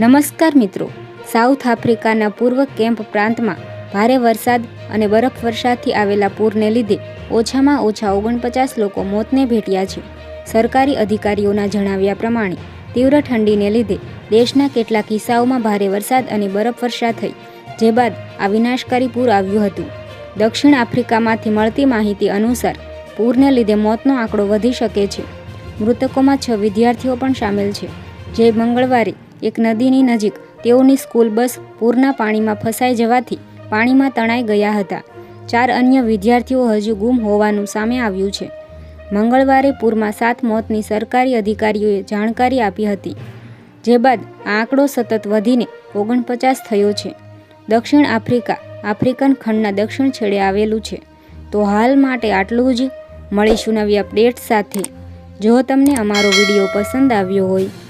નમસ્કાર મિત્રો. સાઉથ આફ્રિકાના પૂર્વ કેમ્પ પ્રાંતમાં ભારે વરસાદ અને બરફવર્ષાથી આવેલા પૂરને લીધે ઓછામાં ઓછા ઓગણપચાસ લોકો મોતને ભેટ્યા છે. સરકારી અધિકારીઓના જણાવ્યા પ્રમાણે, તીવ્ર ઠંડીને લીધે દેશના કેટલાક હિસ્સાઓમાં ભારે વરસાદ અને બરફવર્ષા થઈ, જે બાદ આ વિનાશકારી પૂર આવ્યું હતું. દક્ષિણ આફ્રિકામાંથી મળતી માહિતી અનુસાર, પૂરને લીધે મોતનો આંકડો વધી શકે છે. મૃતકોમાં છ વિદ્યાર્થીઓ પણ સામેલ છે. જે મંગળવારે એક નદીની નજીક તેઓની સ્કૂલ બસ પૂરના પાણીમાં ફસાઈ જવાથી પાણીમાં તણાઈ ગયા હતા. ચાર અન્ય વિદ્યાર્થીઓ હજુ ગુમ હોવાનું સામે આવ્યું છે. મંગળવારે પૂરમાં સાત મોતની સરકારી અધિકારીઓએ જાણકારી આપી હતી, જે બાદ આંકડો સતત વધીને ઓગણપચાસ થયો છે. દક્ષિણ આફ્રિકા, આફ્રિકન ખંડના દક્ષિણ છેડે આવેલું છે. તો હાલ માટે આટલું જ. મળીશું નવી અપડેટ સાથે. જો તમને અમારો વીડિયો પસંદ આવ્યો હોય